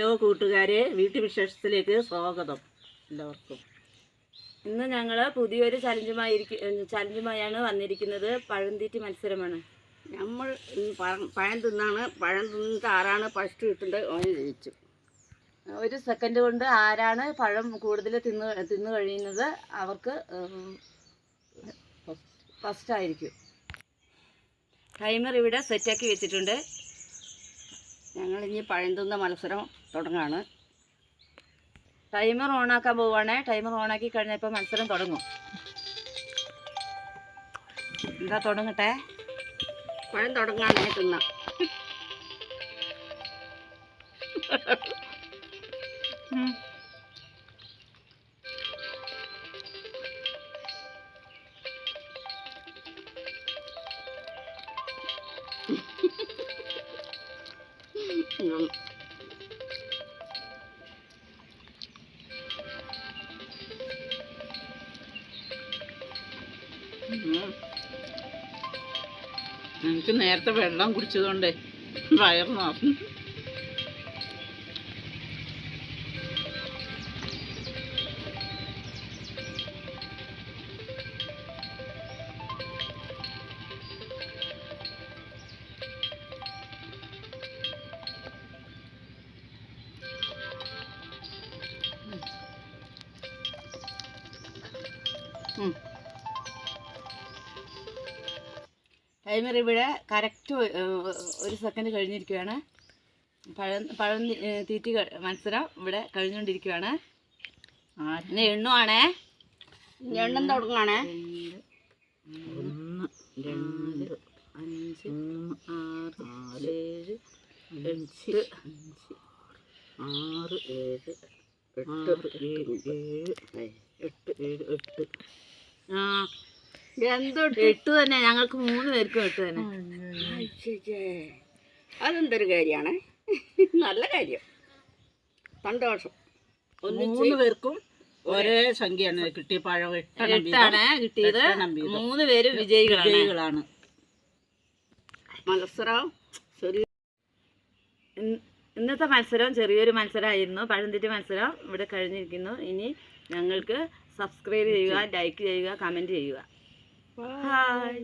Hello കൂട്ടുകാരെ വീട്ടുവിശേഷത്തിലേക്ക് സ്വാഗതം എല്ലാവർക്കും. ഇന്ന് ഞങ്ങൾ പുതിയൊരു ചലഞ്ചുമായിരിക്കും ചലഞ്ചുമായാണ് വന്നിരിക്കുന്നത്. പഴംതീറ്റി മത്സരമാണ്. നമ്മൾ പഴം തിന്നാണ്. പഴം തിന്നിട്ട് ആരാണ് ഫസ്റ്റ് കിട്ടുന്നത് ഓന് ജയിച്ചു. ഒരു സെക്കൻഡ് കൊണ്ട് ആരാണ് പഴം കൂടുതൽ തിന്ന് തിന്നു കഴിയുന്നത്? അവർക്ക് ഫസ്റ്റ് ആയിരിക്കും. ടൈമർ ഇവിടെ സെറ്റാക്കി വെച്ചിട്ടുണ്ട്. ഇനി പഴന്തുന്ന മത്സരം തുടങ്ങാണ്. ടൈമർ ഓണാക്കാൻ പോവുകയാണേ ടൈമർ ഓണാക്കി കഴിഞ്ഞാൽ ഇപ്പോൾ മത്സരം തുടങ്ങും. എന്താ തുടങ്ങട്ടെ? പഴം തുടങ്ങാണേ തിന്ന. എനിക്ക് നേരത്തെ വെള്ളം കുടിച്ചതുകൊണ്ട് വയറ് നിറഞ്ഞു ടൈമർ ഇവിടെ കറക്റ്റ് ഒരു സെക്കൻഡ് കഴിഞ്ഞിരിക്കുകയാണ് പഴം പഴം തീറ്റി മത്സരം ഇവിടെ കഴിഞ്ഞുകൊണ്ടിരിക്കുകയാണ് ഇനി എണ്ണുവാണേ എണ്ണം തുടങ്ങാണേ ഒന്ന് രണ്ട് അഞ്ച് ആറ് നാല് ഏഴ് അഞ്ച് അഞ്ച് ആറ് ഏഴ് എട്ട് ഏഴ് ഏഴ് എട്ട് ഏഴ് എട്ട്. എട്ട് തന്നെ. ഞങ്ങൾക്ക് മൂന്ന് പേർക്കും എട്ട് തന്നെ. അതെന്തൊരു കാര്യമാണ്? നല്ല കാര്യം. സന്തോഷം. മൂന്ന് പേർക്കും ഒരേ സംഖ്യയാണ് കിട്ടിയ പഴം. എട്ടാണ് കിട്ടിയത്. മൂന്ന് പേര് വിജയികളാണ്. മത്സരം ശരി. ഇന്നത്തെ മത്സരം ചെറിയൊരു മത്സരമായിരുന്നു. പഴംതിറ്റി മത്സരം ഇവിടെ കഴിഞ്ഞിരിക്കുന്നു. ഇനി ഞങ്ങൾക്ക് സബ്സ്ക്രൈബ് ചെയ്യുക ലൈക്ക് ചെയ്യുക കമന്റ് ചെയ്യുക. ഹായ്